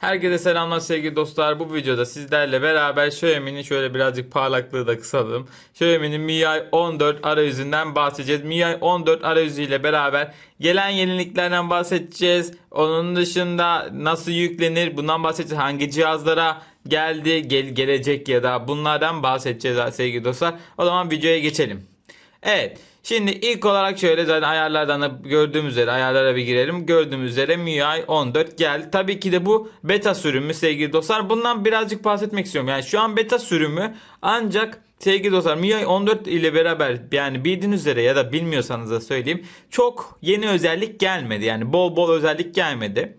Herkese selamlar sevgili dostlar. Bu videoda sizlerle beraber Xiaomi'nin şöyle birazcık parlaklığı da kısalım. Xiaomi'nin MIUI 14 arayüzünden bahsedeceğiz. MIUI 14 arayüzü ile beraber gelen yeniliklerden bahsedeceğiz. Onun dışında nasıl yüklenir bundan bahsedeceğiz. Hangi cihazlara geldi, gel gelecek ya da bunlardan bahsedeceğiz sevgili dostlar. O zaman videoya geçelim. Evet. Şimdi ilk olarak şöyle zaten ayarlardan da gördüğümüz üzere ayarlara bir girelim. Gördüğümüz üzere MIUI 14 geldi. Tabii ki de bu beta sürümü sevgili dostlar. Bundan birazcık bahsetmek istiyorum. Yani şu an beta sürümü ancak sevgili dostlar MIUI 14 ile beraber yani bildiğiniz üzere ya da bilmiyorsanız da söyleyeyim. Çok yeni özellik gelmedi. Yani bol bol özellik gelmedi.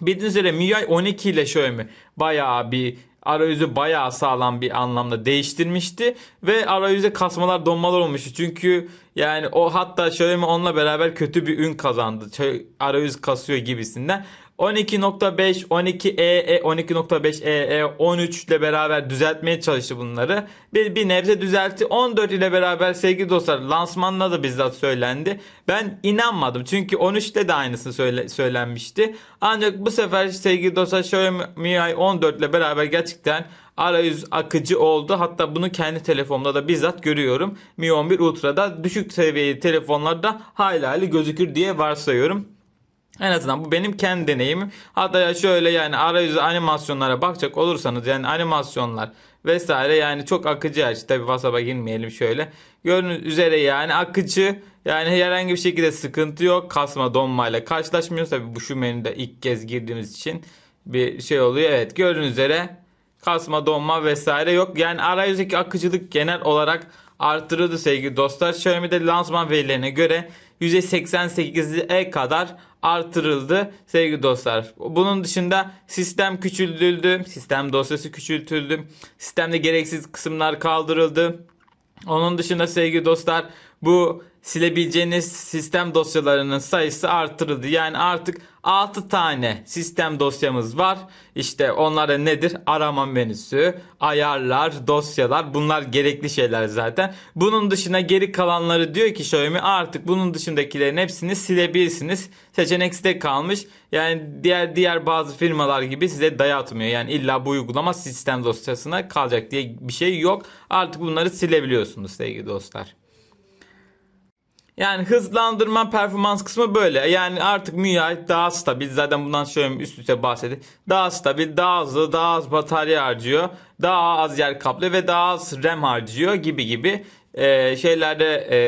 Bildiğiniz üzere MIUI 12 ile Xiaomi bayağı bir arayüzü bayağı sağlam bir anlamda değiştirmişti ve arayüzde kasmalar donmalar olmuştu. Çünkü yani o hatta Xiaomi onunla beraber kötü bir ün kazandı. Arayüz kasıyor gibisinden. 12.5, 12E, 12.5 EE, 13 ile beraber düzeltmeye çalıştı bunları. Bir, bir nebze düzeltti. 14 ile beraber sevgili dostlar lansmanla da bizzat söylendi. Ben inanmadım. Çünkü 13 ile de aynısı söyle, söylenmişti. Ancak bu sefer sevgili dostlar Xiaomi MIUI 14 ile beraber gerçekten arayüz akıcı oldu. Hatta bunu kendi telefonumda da bizzat görüyorum. Mi 11 Ultra'da düşük seviyeli telefonlarda hala hali gözükür diye varsayıyorum. En azından bu benim kendi deneyimim. Hatta şöyle yani arayüzü animasyonlara bakacak olursanız yani animasyonlar vesaire yani çok akıcı her şey. Tabi WhatsApp'a girmeyelim şöyle. Gördüğünüz üzere yani akıcı yani herhangi bir şekilde sıkıntı yok. Kasma donmayla karşılaşmıyoruz. Tabi bu şu menüde ilk kez girdiğimiz için bir şey oluyor. Evet gördüğünüz üzere kasma donma vesaire yok. Yani arayüzdeki akıcılık genel olarak artırıldı sevgili dostlar. Xiaomi'de lansman verilerine göre %88'e kadar artırıldı sevgili dostlar. Bunun dışında sistem küçültüldü. Sistem dosyası küçültüldü. Sistemde gereksiz kısımlar kaldırıldı. Onun dışında sevgili dostlar bu silebileceğiniz sistem dosyalarının sayısı artırıldı. Yani artık 6 tane sistem dosyamız var. İşte onlara nedir? Arama menüsü, ayarlar, dosyalar bunlar gerekli şeyler zaten. Bunun dışında geri kalanları diyor ki Xiaomi artık bunun dışındakilerin hepsini silebilirsiniz. Seçenek size kalmış. Yani diğer diğer bazı firmalar gibi size dayatmıyor. Yani illa bu uygulama sistem dosyasına kalacak diye bir şey yok. Artık bunları silebiliyorsunuz sevgili dostlar. Yani hızlandırma performans kısmı böyle. Yani artık MIUI daha stabil. Zaten bundan şöyle üst üste bahsedeyim. Daha stabil, daha hızlı, daha az batarya harcıyor. Daha az yer kaplıyor ve daha az RAM harcıyor gibi gibi e, şeylerde e,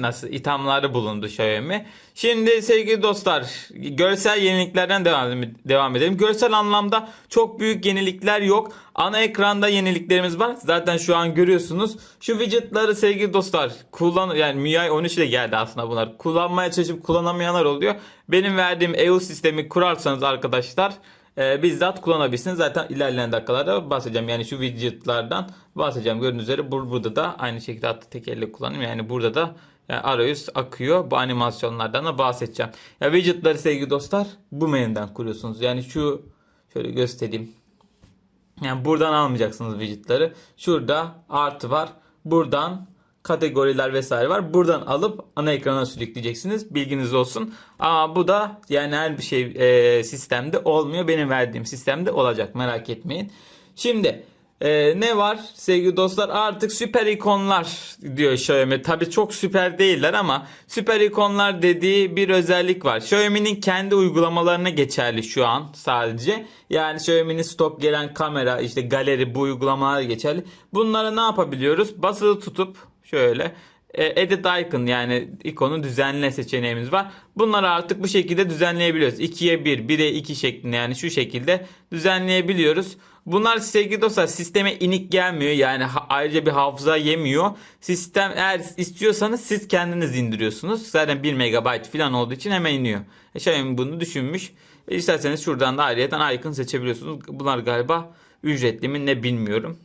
nasıl ithamlarda bulundu Xiaomi. Şimdi sevgili dostlar görsel yeniliklerden devam, devam edelim. Görsel anlamda çok büyük yenilikler yok. Ana ekranda yeniliklerimiz var. Zaten şu an görüyorsunuz. Şu widgetları sevgili dostlar kullan yani MIUI 13 ile geldi aslında bunlar. Kullanmaya çalışıp kullanamayanlar oluyor. Benim verdiğim EU sistemi kurarsanız arkadaşlar e, bizzat kullanabilirsiniz. Zaten ilerleyen dakikalarda bahsedeceğim. Yani şu widgetlardan bahsedeceğim. Gördüğünüz üzere bur- burada da aynı şekilde hatta tek elle kullanayım. Yani burada da yani arayüz akıyor. Bu animasyonlardan da bahsedeceğim. Ya widgetları sevgili dostlar bu menüden kuruyorsunuz. Yani şu şöyle göstereyim. Yani buradan almayacaksınız widgetları. Şurada artı var. Buradan kategoriler vesaire var. Buradan alıp ana ekrana sürükleyeceksiniz. Bilginiz olsun. Ama bu da yani her bir şey e, sistemde olmuyor. Benim verdiğim sistemde olacak. Merak etmeyin. Şimdi e, ne var sevgili dostlar artık süper ikonlar diyor Xiaomi. Tabi çok süper değiller ama süper ikonlar dediği bir özellik var. Xiaomi'nin kendi uygulamalarına geçerli şu an sadece. Yani Xiaomi'nin stok gelen kamera işte galeri bu uygulamalar geçerli. Bunlara ne yapabiliyoruz? Basılı tutup şöyle e, edit icon yani ikonu düzenle seçeneğimiz var. Bunları artık bu şekilde düzenleyebiliyoruz. 2'ye 1, 1'e 2 şeklinde yani şu şekilde düzenleyebiliyoruz. Bunlar sevgili dostlar sisteme inik gelmiyor. Yani ayrıca bir hafıza yemiyor. Sistem eğer istiyorsanız siz kendiniz indiriyorsunuz. Zaten 1 MB falan olduğu için hemen iniyor. E, Xiaomi bunu düşünmüş. E, isterseniz şuradan da ayrıyeten icon seçebiliyorsunuz. Bunlar galiba ücretli mi ne bilmiyorum.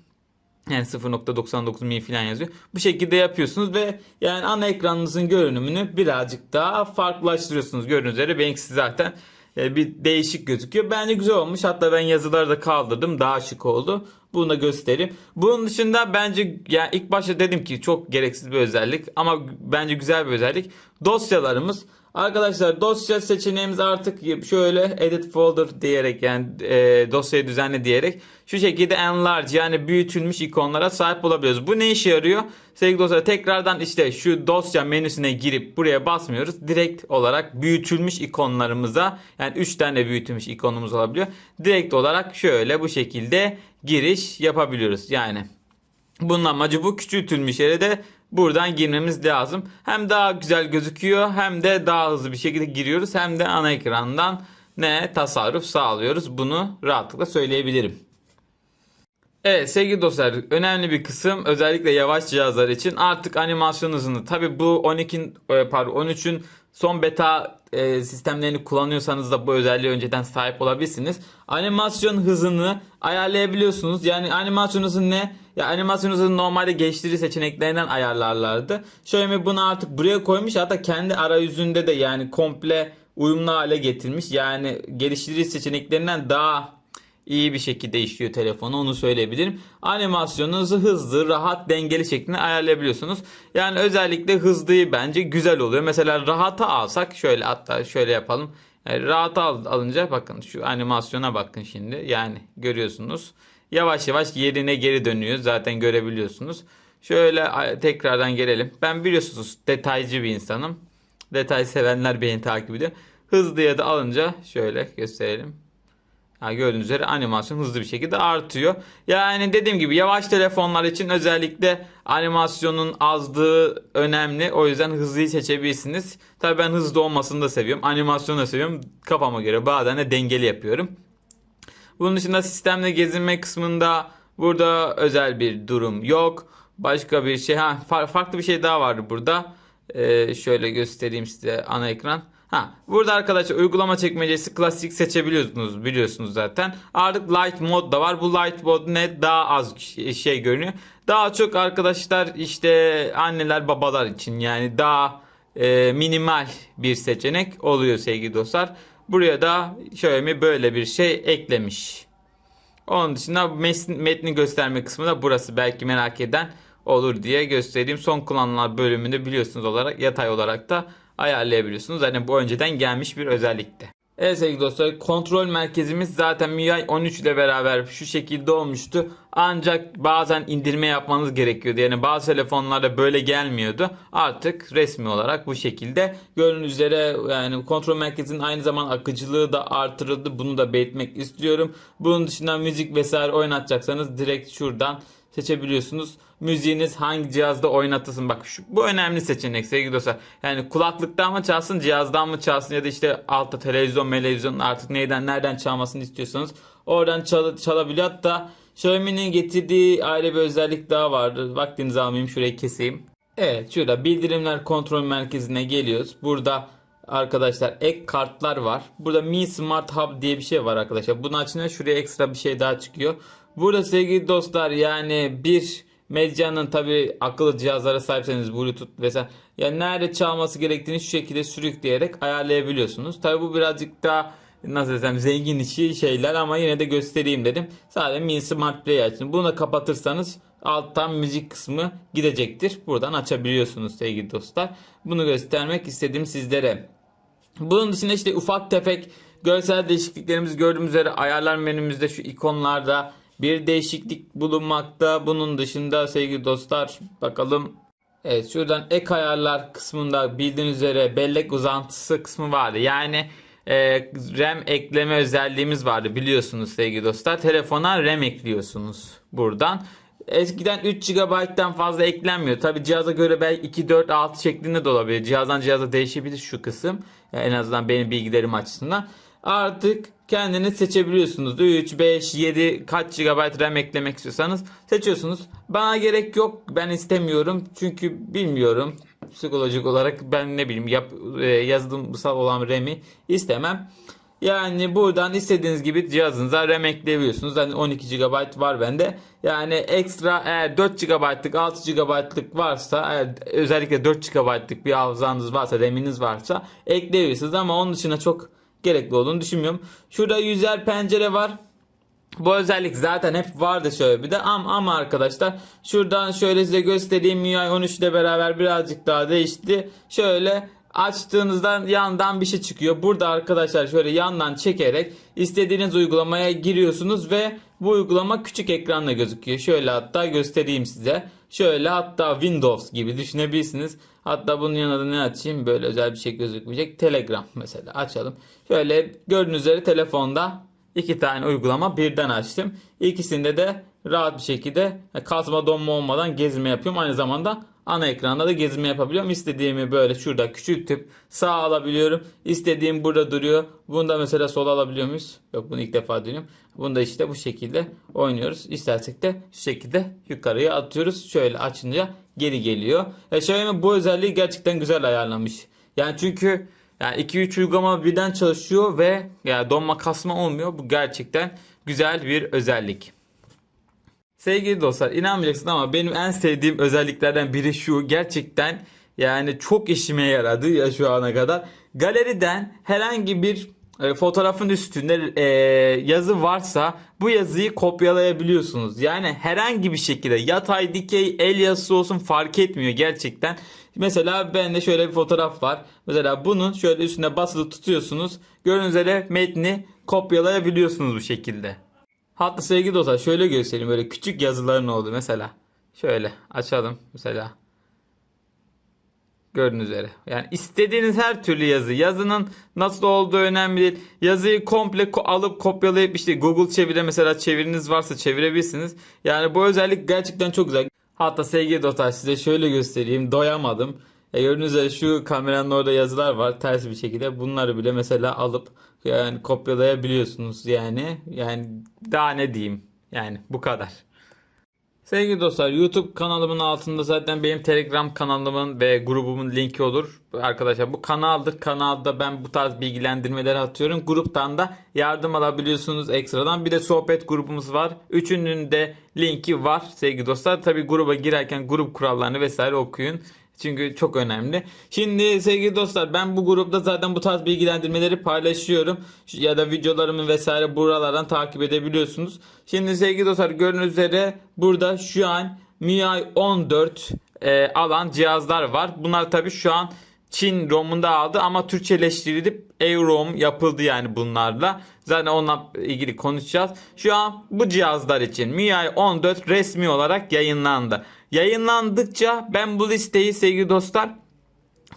Yani 0.99 mi falan yazıyor. Bu şekilde yapıyorsunuz ve yani ana ekranınızın görünümünü birazcık daha farklılaştırıyorsunuz. Gördüğünüz üzere benimkisi zaten e, bir değişik gözüküyor. Bence güzel olmuş. Hatta ben yazıları da kaldırdım. Daha şık oldu. Bu Bunu da göstereyim. Bunun dışında bence yani ilk başta dedim ki çok gereksiz bir özellik ama bence güzel bir özellik. Dosyalarımız Arkadaşlar dosya seçeneğimiz artık şöyle edit folder diyerek yani e, dosyayı düzenle diyerek şu şekilde enlarge yani büyütülmüş ikonlara sahip olabiliyoruz. Bu ne işe yarıyor? Sevgili dostlar tekrardan işte şu dosya menüsüne girip buraya basmıyoruz. Direkt olarak büyütülmüş ikonlarımıza yani 3 tane büyütülmüş ikonumuz olabiliyor. Direkt olarak şöyle bu şekilde giriş yapabiliyoruz. Yani bunun amacı bu küçültülmüş yere de buradan girmemiz lazım. Hem daha güzel gözüküyor hem de daha hızlı bir şekilde giriyoruz hem de ana ekrandan ne tasarruf sağlıyoruz. Bunu rahatlıkla söyleyebilirim. Evet sevgili dostlar önemli bir kısım özellikle yavaş cihazlar için artık animasyon hızını tabi bu 12'in e, pardon 13'ün son beta e, sistemlerini kullanıyorsanız da bu özelliğe önceden sahip olabilirsiniz. Animasyon hızını ayarlayabiliyorsunuz. Yani animasyon hızı ne? Ya animasyon hızını normalde geliştirici seçeneklerinden ayarlarlardı. Xiaomi bunu artık buraya koymuş hatta kendi arayüzünde de yani komple uyumlu hale getirmiş. Yani geliştirici seçeneklerinden daha iyi bir şekilde işliyor telefonu onu söyleyebilirim. Animasyonunuzu hızlı, rahat, dengeli şeklinde ayarlayabiliyorsunuz. Yani özellikle hızlıyı bence güzel oluyor. Mesela rahata alsak şöyle hatta şöyle yapalım. Yani rahata al- alınca bakın şu animasyona bakın şimdi. Yani görüyorsunuz. Yavaş yavaş yerine geri dönüyor. Zaten görebiliyorsunuz. Şöyle tekrardan gelelim. Ben biliyorsunuz detaycı bir insanım. Detay sevenler beni takip ediyor. Hızlıya da alınca şöyle gösterelim. Ha, gördüğünüz üzere animasyon hızlı bir şekilde artıyor. Yani dediğim gibi yavaş telefonlar için özellikle animasyonun azlığı önemli. O yüzden hızlıyı seçebilirsiniz. Tabii ben hızlı olmasını da seviyorum. Animasyonu da seviyorum. Kafama göre bazen de dengeli yapıyorum. Bunun dışında sistemle gezinme kısmında burada özel bir durum yok. Başka bir şey ha fa- farklı bir şey daha vardı burada. Ee, şöyle göstereyim size ana ekran. Ha burada arkadaşlar uygulama çekmecesi klasik seçebiliyorsunuz biliyorsunuz zaten. Artık light mod da var. Bu light mod ne daha az şey- şey görünüyor. Daha çok arkadaşlar işte anneler babalar için yani daha e, minimal bir seçenek oluyor sevgili dostlar. Buraya da Xiaomi böyle bir şey eklemiş. Onun dışında metni gösterme kısmı da burası belki merak eden olur diye göstereyim. Son kullanılan bölümünde biliyorsunuz olarak yatay olarak da ayarlayabiliyorsunuz. Zaten bu önceden gelmiş bir özellikti. Evet sevgili dostlar kontrol merkezimiz zaten MIUI 13 ile beraber şu şekilde olmuştu. Ancak bazen indirme yapmanız gerekiyordu. Yani bazı telefonlarda böyle gelmiyordu. Artık resmi olarak bu şekilde. Gördüğünüz üzere yani kontrol merkezinin aynı zamanda akıcılığı da artırıldı. Bunu da belirtmek istiyorum. Bunun dışında müzik vesaire oynatacaksanız direkt şuradan seçebiliyorsunuz. Müziğiniz hangi cihazda oynatılsın. Bak şu, bu önemli seçenek sevgili dostlar. Yani kulaklıktan mı çalsın, cihazdan mı çalsın ya da işte altta televizyon, televizyon artık neyden nereden çalmasını istiyorsanız oradan çal- çalabiliyor. Hatta Xiaomi'nin getirdiği ayrı bir özellik daha vardı. Vaktinizi almayayım şurayı keseyim. Evet şurada bildirimler kontrol merkezine geliyoruz. Burada arkadaşlar ek kartlar var. Burada Mi Smart Hub diye bir şey var arkadaşlar. Bunun açınca şuraya ekstra bir şey daha çıkıyor. Burada sevgili dostlar yani bir medyanın tabi akıllı cihazlara sahipseniz Bluetooth vesaire yani nerede çalması gerektiğini şu şekilde sürükleyerek ayarlayabiliyorsunuz. Tabi bu birazcık daha nasıl desem zengin işi şeyler ama yine de göstereyim dedim. Sadece Mi Smart Play açın. Bunu da kapatırsanız alttan müzik kısmı gidecektir. Buradan açabiliyorsunuz sevgili dostlar. Bunu göstermek istedim sizlere. Bunun dışında işte ufak tefek görsel değişikliklerimiz gördüğümüz üzere ayarlar menümüzde şu ikonlarda bir değişiklik bulunmakta. Bunun dışında sevgili dostlar bakalım. Evet şuradan ek ayarlar kısmında bildiğiniz üzere bellek uzantısı kısmı vardı. Yani e, RAM ekleme özelliğimiz vardı biliyorsunuz sevgili dostlar. Telefona RAM ekliyorsunuz buradan. Eskiden 3 GB'dan fazla eklenmiyor. Tabi cihaza göre belki 2, 4, 6 şeklinde de olabilir. Cihazdan cihaza değişebilir şu kısım. Yani en azından benim bilgilerim açısından. Artık kendiniz seçebiliyorsunuz. 3, 5, 7 kaç GB RAM eklemek istiyorsanız seçiyorsunuz. Bana gerek yok. Ben istemiyorum. Çünkü bilmiyorum. Psikolojik olarak ben ne bileyim yap, e, yazılımsal olan RAM'i istemem. Yani buradan istediğiniz gibi cihazınıza RAM ekleyebiliyorsunuz. Hani 12 GB var bende. Yani ekstra eğer 4 GB'lık 6 GB'lık varsa eğer özellikle 4 GB'lık bir hafızanız varsa RAM'iniz varsa ekleyebilirsiniz ama onun dışında çok gerekli olduğunu düşünmüyorum. Şurada yüzer pencere var. Bu özellik zaten hep vardı şöyle bir de ama, ama arkadaşlar şuradan şöyle size göstereyim MIUI 13 ile beraber birazcık daha değişti. Şöyle açtığınızda yandan bir şey çıkıyor. Burada arkadaşlar şöyle yandan çekerek istediğiniz uygulamaya giriyorsunuz ve bu uygulama küçük ekranla gözüküyor. Şöyle hatta göstereyim size. Şöyle hatta Windows gibi düşünebilirsiniz. Hatta bunun yanında ne açayım? Böyle özel bir şey gözükmeyecek. Telegram mesela açalım. Şöyle gördüğünüz üzere telefonda iki tane uygulama birden açtım. İkisinde de rahat bir şekilde kasma donma olmadan gezme yapıyorum. Aynı zamanda ana ekranda da gezme yapabiliyorum. İstediğimi böyle şurada küçültüp sağ alabiliyorum. İstediğim burada duruyor. Bunu da mesela sola alabiliyor muyuz? Yok bunu ilk defa deniyorum. Bunu da işte bu şekilde oynuyoruz. İstersek de şu şekilde yukarıya atıyoruz. Şöyle açınca geri geliyor. E Xiaomi bu özelliği gerçekten güzel ayarlamış. Yani çünkü yani 2-3 uygulama birden çalışıyor ve yani donma kasma olmuyor. Bu gerçekten güzel bir özellik. Sevgili dostlar inanmayacaksın ama benim en sevdiğim özelliklerden biri şu. Gerçekten yani çok işime yaradı ya şu ana kadar. Galeriden herhangi bir e, fotoğrafın üstünde e, yazı varsa bu yazıyı kopyalayabiliyorsunuz. Yani herhangi bir şekilde yatay, dikey, el yazısı olsun fark etmiyor gerçekten. Mesela bende şöyle bir fotoğraf var. Mesela bunun şöyle üstüne basılı tutuyorsunuz. Gördüğünüz üzere metni kopyalayabiliyorsunuz bu şekilde. Hatta sevgili dostlar şöyle göstereyim böyle küçük yazıların oldu mesela. Şöyle açalım mesela. Gördüğünüz üzere. Yani istediğiniz her türlü yazı. Yazının nasıl olduğu önemli değil. Yazıyı komple ko- alıp kopyalayıp işte Google çevire mesela çeviriniz varsa çevirebilirsiniz. Yani bu özellik gerçekten çok güzel. Hatta sevgili dostlar size şöyle göstereyim. Doyamadım. E gördüğünüz üzere şu kameranın orada yazılar var ters bir şekilde. Bunları bile mesela alıp yani kopyalayabiliyorsunuz yani. Yani daha ne diyeyim? Yani bu kadar. Sevgili dostlar YouTube kanalımın altında zaten benim Telegram kanalımın ve grubumun linki olur. Arkadaşlar bu kanaldır. Kanalda ben bu tarz bilgilendirmeleri atıyorum. Gruptan da yardım alabiliyorsunuz ekstradan. Bir de sohbet grubumuz var. Üçünün de linki var sevgili dostlar. Tabi gruba girerken grup kurallarını vesaire okuyun. Çünkü çok önemli. Şimdi sevgili dostlar ben bu grupta zaten bu tarz bilgilendirmeleri paylaşıyorum. Ya da videolarımı vesaire buralardan takip edebiliyorsunuz. Şimdi sevgili dostlar gördüğünüz üzere burada şu an MIUI 14 e, alan cihazlar var. Bunlar tabi şu an Çin ROM'unda aldı ama Türkçeleştirilip EU-ROM yapıldı yani bunlarla. Zaten onunla ilgili konuşacağız. Şu an bu cihazlar için MIUI 14 resmi olarak yayınlandı. Yayınlandıkça ben bu listeyi sevgili dostlar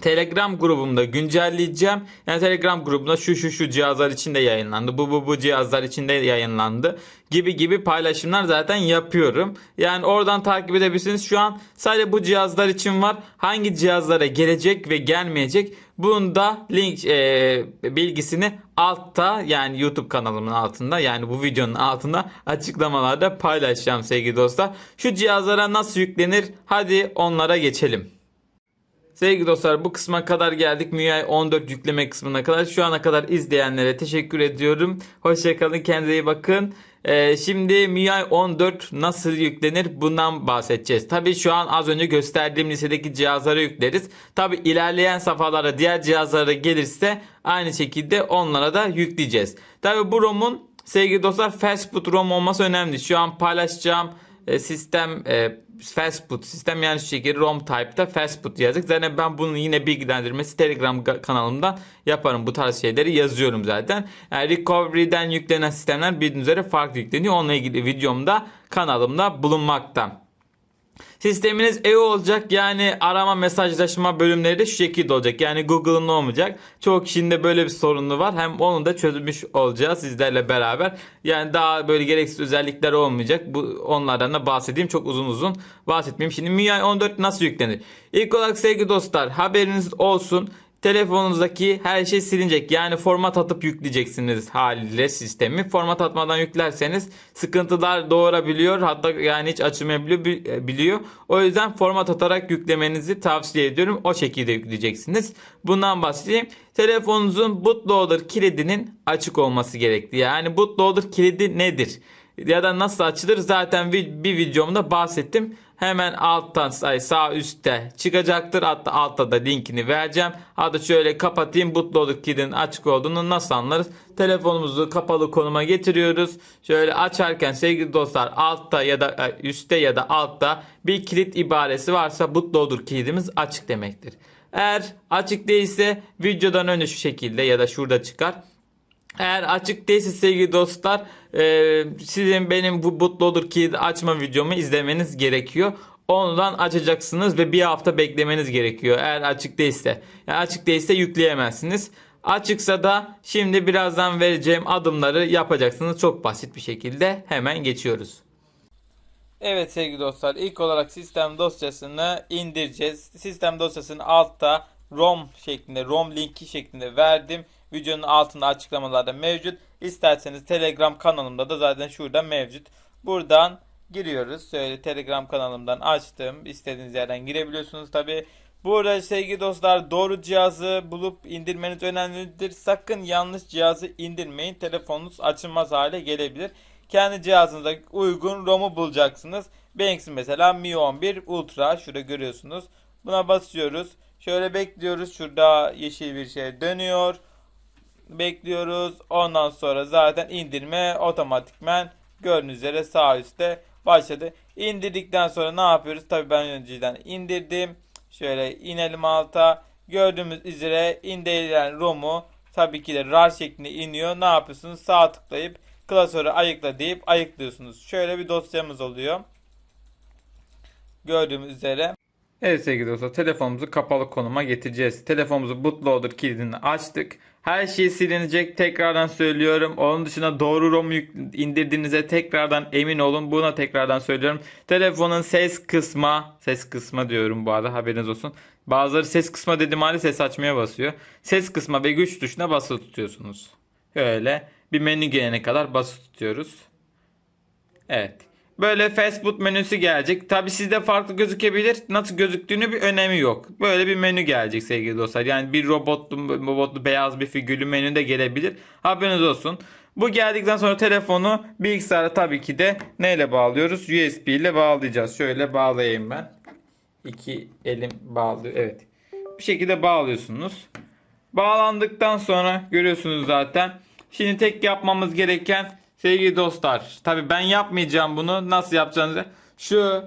Telegram grubumda güncelleyeceğim. Yani Telegram grubunda şu şu şu cihazlar için de yayınlandı. Bu bu bu cihazlar için de yayınlandı. Gibi gibi paylaşımlar zaten yapıyorum. Yani oradan takip edebilirsiniz. Şu an sadece bu cihazlar için var. Hangi cihazlara gelecek ve gelmeyecek bunun da link e, bilgisini altta yani YouTube kanalımın altında yani bu videonun altında açıklamalarda paylaşacağım sevgili dostlar. Şu cihazlara nasıl yüklenir? Hadi onlara geçelim. Sevgili dostlar bu kısma kadar geldik. MIUI 14 yükleme kısmına kadar. Şu ana kadar izleyenlere teşekkür ediyorum. Hoşçakalın kendinize iyi bakın. Ee, şimdi MIUI 14 nasıl yüklenir bundan bahsedeceğiz. Tabi şu an az önce gösterdiğim listedeki cihazlara yükleriz. Tabi ilerleyen safhalara diğer cihazlara gelirse aynı şekilde onlara da yükleyeceğiz. Tabi bu ROM'un sevgili dostlar fast boot ROM olması önemli. Şu an paylaşacağım e, sistem e, fast boot sistem yani şu şekilde ROM type'da fast boot yazdık. Zaten ben bunun yine bilgilendirmesi Telegram kanalımda yaparım. Bu tarz şeyleri yazıyorum zaten. Yani recovery'den yüklenen sistemler bildiğiniz üzere farklı yükleniyor. Onunla ilgili videomda kanalımda bulunmakta. Sisteminiz EU olacak yani arama mesajlaşma bölümleri de şu şekilde olacak. Yani Google'ın olmayacak. Çoğu kişinin de böyle bir sorunu var. Hem onu da çözmüş olacağız sizlerle beraber. Yani daha böyle gereksiz özellikler olmayacak. Bu onlardan da bahsedeyim. Çok uzun uzun bahsetmeyeyim. Şimdi MIUI 14 nasıl yüklenir? İlk olarak sevgili dostlar haberiniz olsun telefonunuzdaki her şey silinecek. Yani format atıp yükleyeceksiniz haliyle sistemi. Format atmadan yüklerseniz sıkıntılar doğurabiliyor. Hatta yani hiç açılmayabiliyor biliyor. O yüzden format atarak yüklemenizi tavsiye ediyorum. O şekilde yükleyeceksiniz. Bundan bahsedeyim. Telefonunuzun bootloader kilidinin açık olması gerekli. Yani bootloader kilidi nedir? ya da nasıl açılır zaten bir videomda bahsettim. Hemen alttan ay sağ üstte çıkacaktır. Hatta altta da linkini vereceğim. Hadi şöyle kapatayım. Bootloader kilidinin açık olduğunu nasıl anlarız? Telefonumuzu kapalı konuma getiriyoruz. Şöyle açarken sevgili dostlar altta ya da üstte ya da altta bir kilit ibaresi varsa bootloader kilidimiz açık demektir. Eğer açık değilse videodan önce şu şekilde ya da şurada çıkar. Eğer açık değilse sevgili dostlar e, sizin benim bu bootloader kilidi açma videomu izlemeniz gerekiyor. Ondan açacaksınız ve bir hafta beklemeniz gerekiyor. Eğer açık değilse. Yani açık değilse yükleyemezsiniz. Açıksa da şimdi birazdan vereceğim adımları yapacaksınız. Çok basit bir şekilde hemen geçiyoruz. Evet sevgili dostlar ilk olarak sistem dosyasını indireceğiz. Sistem dosyasını altta ROM şeklinde ROM linki şeklinde verdim. Videonun altında açıklamalarda mevcut. İsterseniz Telegram kanalımda da zaten şurada mevcut. Buradan giriyoruz. Şöyle Telegram kanalımdan açtım. İstediğiniz yerden girebiliyorsunuz tabi. Burada sevgili dostlar doğru cihazı bulup indirmeniz önemlidir. Sakın yanlış cihazı indirmeyin. Telefonunuz açılmaz hale gelebilir. Kendi cihazınıza uygun ROM'u bulacaksınız. Benimkisi mesela Mi 11 Ultra. Şurada görüyorsunuz. Buna basıyoruz. Şöyle bekliyoruz. Şurada yeşil bir şey dönüyor. Bekliyoruz. Ondan sonra zaten indirme otomatikmen gördüğünüz üzere sağ üstte başladı. İndirdikten sonra ne yapıyoruz? Tabii ben önceden indirdim. Şöyle inelim alta. Gördüğümüz üzere indirilen ROM'u tabii ki de RAR şeklinde iniyor. Ne yapıyorsunuz? Sağ tıklayıp klasörü ayıkla deyip ayıklıyorsunuz. Şöyle bir dosyamız oluyor. Gördüğümüz üzere. Evet sevgili dostlar telefonumuzu kapalı konuma getireceğiz. Telefonumuzu bootloader kilidini açtık. Her şey silinecek tekrardan söylüyorum. Onun dışında doğru ROM indirdiğinize tekrardan emin olun. Buna tekrardan söylüyorum. Telefonun ses kısma, ses kısma diyorum bu arada haberiniz olsun. Bazıları ses kısma dediğim halde ses açmaya basıyor. Ses kısma ve güç tuşuna basılı tutuyorsunuz. Böyle bir menü gelene kadar basılı tutuyoruz. Evet. Böyle fast food menüsü gelecek. Tabi sizde farklı gözükebilir. Nasıl gözüktüğünü bir önemi yok. Böyle bir menü gelecek sevgili dostlar. Yani bir robotlu, robotlu beyaz bir figürlü menü de gelebilir. Haberiniz olsun. Bu geldikten sonra telefonu bilgisayara tabii ki de neyle bağlıyoruz? USB ile bağlayacağız. Şöyle bağlayayım ben. İki elim bağlıyor. Evet. Bir şekilde bağlıyorsunuz. Bağlandıktan sonra görüyorsunuz zaten. Şimdi tek yapmamız gereken sevgili dostlar. Tabi ben yapmayacağım bunu. Nasıl yapacağınızı. Şu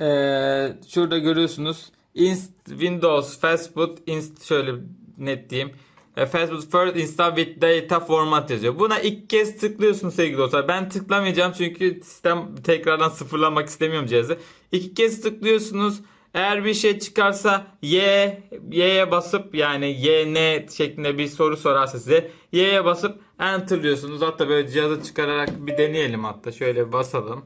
eee, şurada görüyorsunuz. Inst Windows Fast Food inst şöyle net diyeyim. E, Fast Food First Install with Data Format yazıyor. Buna ilk kez tıklıyorsunuz sevgili dostlar. Ben tıklamayacağım çünkü sistem tekrardan sıfırlamak istemiyorum cihazı. İki kez tıklıyorsunuz. Eğer bir şey çıkarsa Y, Y'ye basıp yani Y ne şeklinde bir soru sorarsa size Y'ye basıp Enter diyorsunuz. Hatta böyle cihazı çıkararak bir deneyelim hatta. Şöyle basalım.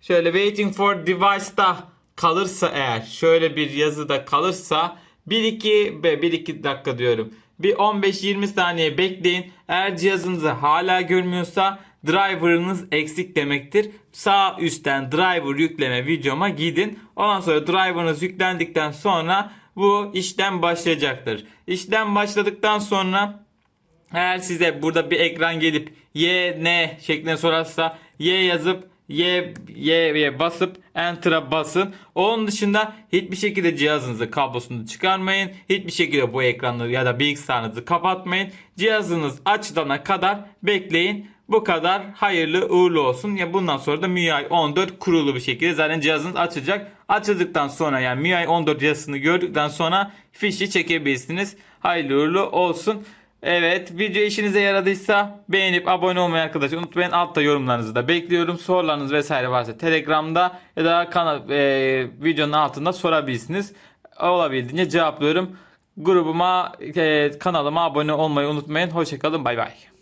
Şöyle waiting for device'da kalırsa eğer şöyle bir yazıda kalırsa 1-2 be 1-2 dakika diyorum. Bir 15-20 saniye bekleyin. Eğer cihazınızı hala görmüyorsa driver'ınız eksik demektir. Sağ üstten driver yükleme videoma gidin. Ondan sonra driver'ınız yüklendikten sonra bu işlem başlayacaktır. İşlem başladıktan sonra eğer size burada bir ekran gelip Y ne şeklinde sorarsa Y yazıp Y, Y'ye basıp Enter'a basın. Onun dışında hiçbir şekilde cihazınızı kablosunu çıkarmayın. Hiçbir şekilde bu ekranı ya da bilgisayarınızı kapatmayın. Cihazınız açılana kadar bekleyin. Bu kadar hayırlı uğurlu olsun. Ya bundan sonra da MIUI 14 kurulu bir şekilde zaten cihazınız açılacak. Açıldıktan sonra yani MIUI 14 yazısını gördükten sonra fişi çekebilirsiniz. Hayırlı uğurlu olsun. Evet video işinize yaradıysa beğenip abone olmayı arkadaşlar unutmayın. Altta yorumlarınızı da bekliyorum. Sorularınız vesaire varsa Telegram'da ya da kanal, e, videonun altında sorabilirsiniz. Olabildiğince cevaplıyorum. Grubuma, e, kanalıma abone olmayı unutmayın. Hoşçakalın. Bay bay.